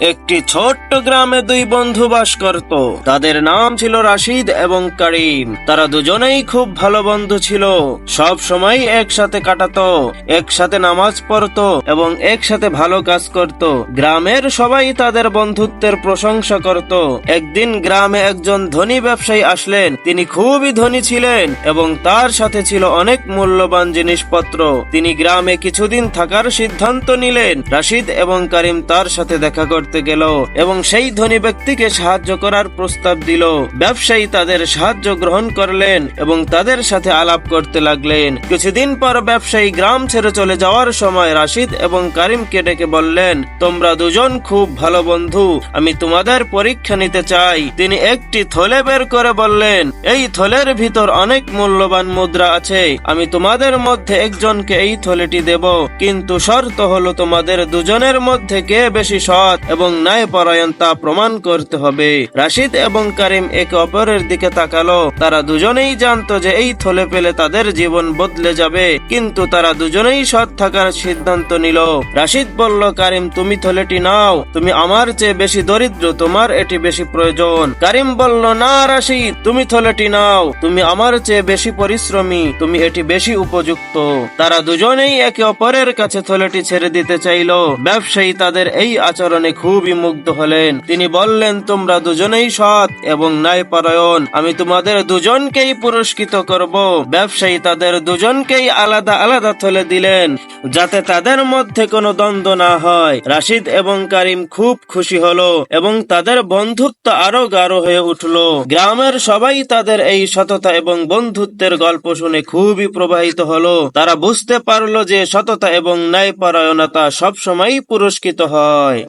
একটি ছোট্ট গ্রামে দুই বন্ধু বাস করত। তাদের নাম ছিল রাশিদ এবং করিম। তারা দুজনেই খুব ভালো বন্ধু ছিল। সব সময় একসাথে কাটাতো, একসাথে নামাজ পড়তো এবং একসাথে ভালো কাজ করত। গ্রামের সবাই তাদের বন্ধুত্বের প্রশংসা করত। একদিন গ্রামে একজন ধনী ব্যবসায়ী আসলেন। তিনি খুবই ধনী ছিলেন এবং তার সাথে ছিল অনেক মূল্যবান জিনিসপত্র। তিনি গ্রামে কিছুদিন থাকার সিদ্ধান্ত নিলেন। রাশিদ এবং করিম তার সাথে দেখা করতে গেল এবং সেই ধনী ব্যক্তিকে সাহায্য করার প্রস্তাব দিল। ব্যবসায়ী তাদের সাহায্য গ্রহণ করলেন এবং তাদের সাথে আলাপ করতে লাগলেন। কিছুদিন পর ব্যবসায়ী গ্রাম ছেড়ে চলে যাওয়ার সময় রাশিদ এবং কারিমকে ডেকে বললেন, তোমরা দুজন খুব ভালো বন্ধু, আমি তোমাদের পরীক্ষা নিতে চাই। তিনি একটি থলে বের করে বললেন, এই থলের ভিতর অনেক মূল্যবান মুদ্রা আছে, আমি তোমাদের মধ্যে একজনকে এই থলেটি দেব, কিন্তু শর্ত হলো তোমাদের দুজনের মধ্যে কে বেশি সৎ এবং ন্যায় পরায়ণ তা প্রমাণ করতে হবে। রাশিদ এবং কারিম একে অপরের দিকে তাকালো। তারা দুজনেই জানতো যে এই থলে পেলে তাদের জীবন বদলে যাবে, কিন্তু তারা দুজনেই সৎ থাকার সিদ্ধান্ত নিল। রাশিদ বলল, কারিম, তুমি থলেটি নাও। তুমি আমার চেয়ে বেশি দরিদ্র, তোমার এটি বেশি প্রয়োজন। কারিম বলল, না রাশিদ, তুমি থলেটি নাও। তুমি আমার চেয়ে বেশি পরিশ্রমী, তুমি এটি বেশি উপযুক্ত। তারা দুজনেই একে অপরের কাছে থলেটি ছেড়ে দিতে চাইল। ব্যবসায়ী তাদের এই আচরণে খুবই মুগ্ধ হলেন। তিনি বললেন, তোমরা দুজনেই সৎ এবং ন্যায়পরায়ণ। আমি তোমাদের দুজনকেই পুরস্কৃত করব। ব্যবসায়ী তাদের দুজনকেই আলাদা আলাদা থলে দিলেন, যাতে তাদের মধ্যে কোনো দ্বন্দ্ব না হয়। রাশিদ এবং কারিম খুব খুশি হলো এবং তাদের বন্ধুত্ব আরও গাঢ় হয়ে উঠল। গ্রামের সবাই তাদের এই সততা এবং বন্ধুত্বের গল্প শুনে খুবই প্রবাহিত হলো। তারা বুঝতে পারল যে সততা এবং ন্যায়পরায়ণতা সবসময়ই পুরস্কৃত হয়।